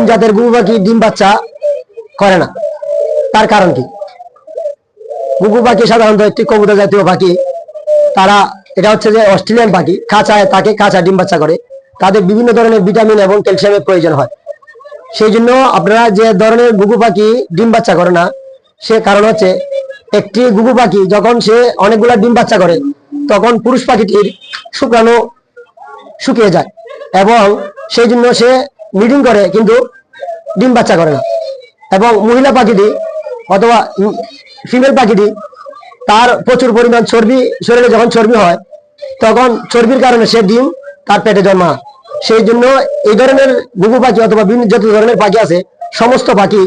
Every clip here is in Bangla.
কোন জাতের গুগু পাখি ডিম বাচ্চা করে না? তার কারণ কি? গুগু পাখি সাধারণত একটি কবুতর জাতীয় পাখি। তারা, এটা হচ্ছে যে অস্ট্রেলিয়ান পাখি খাঁচায় তাকে খাঁচা ডিম বাচ্চা করে। তাদের বিভিন্ন ধরনের ভিটামিন এবং ক্যালসিয়ামের প্রয়োজন হয়। সেই জন্য আপনারা যে ধরনের গুগু পাখি ডিম বাচ্চা করে না, সে কারণ হচ্ছে একটি গুগু পাখি যখন সে অনেকগুলা ডিম বাচ্চা করে, তখন পুরুষ পাখিটির শুক্রাণু শুকিয়ে যায় এবং সেই জন্য সে মিটিং করে, কিন্তু ডিম বাচ্চা করে না। এবং মহিলা পাখিটি অথবা ফিমেল পাখিটি, তার প্রচুর পরিমাণ চর্বি, শরীরে যখন চর্বি হয়, তখন চর্বির কারণে সে ডিম তার পেটে জন্মা সেই জন্য এই ধরনের ঘুঘু পাখি অথবা বিভিন্ন যত ধরনের পাখি আছে, সমস্ত পাখি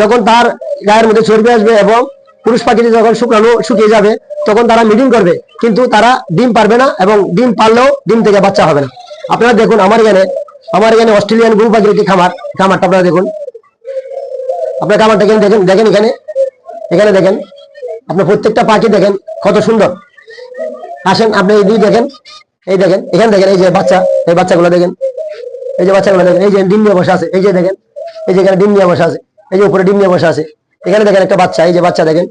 যখন তার গায়ের মধ্যে চর্বি আসবে এবং পুরুষ পাখিটি যখন শুক্রাণু শুকিয়ে যাবে, তখন তারা মিটিং করবে। কিন্তু তারা ডিম পারবে না এবং ডিম পারলেও ডিম থেকে বাচ্চা হবে না। আপনারা দেখুন আমার এখানে আমার এখানে অস্ট্রেলিয়ান গরু পাখির একটি খামার খামারটা আপনারা দেখুন আপনার খামারটা এখানে দেখেন দেখেন এখানে এখানে দেখেন আপনার প্রত্যেকটা পাখি দেখেন কত সুন্দর আসেন আপনি এই দিকে দেখেন এই দেখেন এখানে দেখেন এই যে বাচ্চা এই বাচ্চাগুলো দেখেন এই যে বাচ্চাগুলো দেখেন এই যে ডিম নিয়ে বসে আছে এই যে দেখেন এই যে এখানে ডিম নিয়ে বসে আছে এই যে উপরে ডিম নিয়ে বসে আছে এখানে দেখেন একটা বাচ্চা এই যে বাচ্চা দেখেন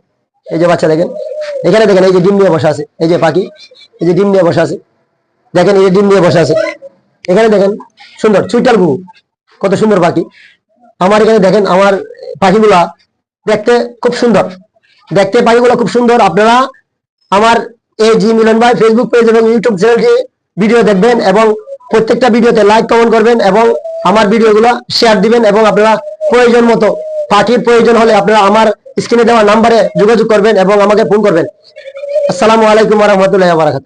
এই যে বাচ্চা দেখেন এখানে দেখেন এই যে ডিম নিয়ে বসে আছে এই যে পাখি এই যে ডিম নিয়ে বসে আছে দেখেন এই যে ডিম নিয়ে বসে আছে এখানে দেখেন, সুন্দর চুইটাল গু, কত সুন্দর পাখি। আমার এখানে দেখেন, আমার পাখিগুলা দেখতে খুব সুন্দর। দেখতে পাখিগুলো খুব সুন্দর। আপনারা আমার এই জি মিলন ভাই ফেসবুক পেজ এবং ইউটিউব চ্যানেলটি ভিডিও দেখবেন এবং প্রত্যেকটা ভিডিওতে লাইক কমেন্ট করবেন এবং আমার ভিডিওগুলো শেয়ার দিবেন এবং আপনারা প্রয়োজন মতো পাখির প্রয়োজন হলে আপনারা আমার স্ক্রিনে দেওয়া নাম্বারে যোগাযোগ করবেন এবং আমাকে ফোন করবেন। আসসালামু আলাইকুম রহমতুল্লাহ বারাকাত